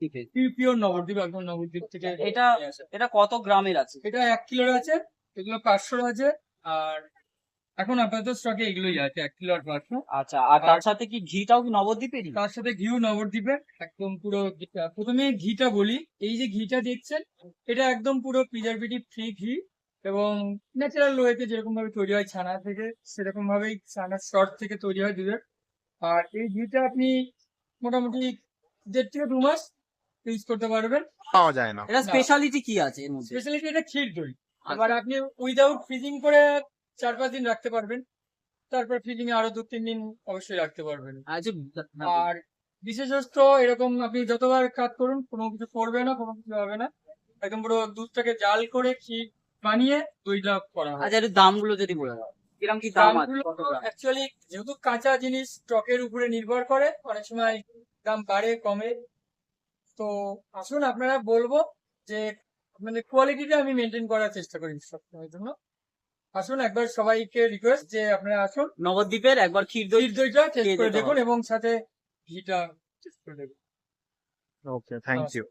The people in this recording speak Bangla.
ঠিক পিওর নবদ্বীপ একদম নবদ্বীপ থেকে। এটা এটা কত গ্রামের আছে? এটা এক কিলোর আছে এগুলো পাঁচশোর আছে আর এখন আপাতত স্টকে এগুলোই আছে এক কিলো আর পাঁচশো। আচ্ছা আর তার সাথে কি ঘিটাও কি নবদ্বীপেরই? তার সাথে ঘিও নবদ্বীপের একদম পুরো প্রথমে ঘিটা বলি এই যে ঘিটা দেখছেন এটা একদম পুরো প্রিজারভেটিভ ফ্রি ঘি এবং ন্যাচারাল ওয়েতে যেরকম ভাবে তৈরি হয় ছানা থেকে সেরকম ভাবেই ছানার শর্ট থেকে তৈরি হয় দুধের। আর এই ঘিটা আপনি মোটামুটি দেড় থেকে দু মাস ইউজ করতে পারবেন। পাওয়া যায় না। এটা স্পেশালিটি কি আছে এর মধ্যে? স্পেশালিটি এটা ক্ষীর দই। এবার আপনি উইদাউট ফ্রিজিং করে চার পাঁচ দিন রাখতে পারবেন। তারপর ফ্রিজিং এ আরও দু তিন দিন অবশ্যই রাখতে পারবেন। আচ্ছা আর বিশেষত এরকম আপনি যতবার কাজ করুন কোনো কিছু করবে না কোনো কিছু হবে না। একদম পুরো দুধটাকে জাল করে ক্ষীর বানিয়ে দইটা করা হয়। আচ্ছা এর দামগুলো যদি বলে দাও। কীরকম কি দাম আছে? অ্যাকচুয়ালি যেহেতু কাঁচা জিনিস স্টকের উপরে নির্ভর করে অনেক সময় দাম বাড়ে কমে। তো আসুন আপনারা বলব যে মানে কোয়ালিটিটা আমি মেনটেন করার চেষ্টা করি সবসময়ের জন্য। আসুন একবার সবাইকে রিকোয়েস্ট যে আপনারা আসুন। নবদ্বীপের একবার ক্ষীর দই দই দইটা টেস্ট করে দেখুন। এবং সাথে ঘিটা টেস্ট করে দেখুন। Okay thank you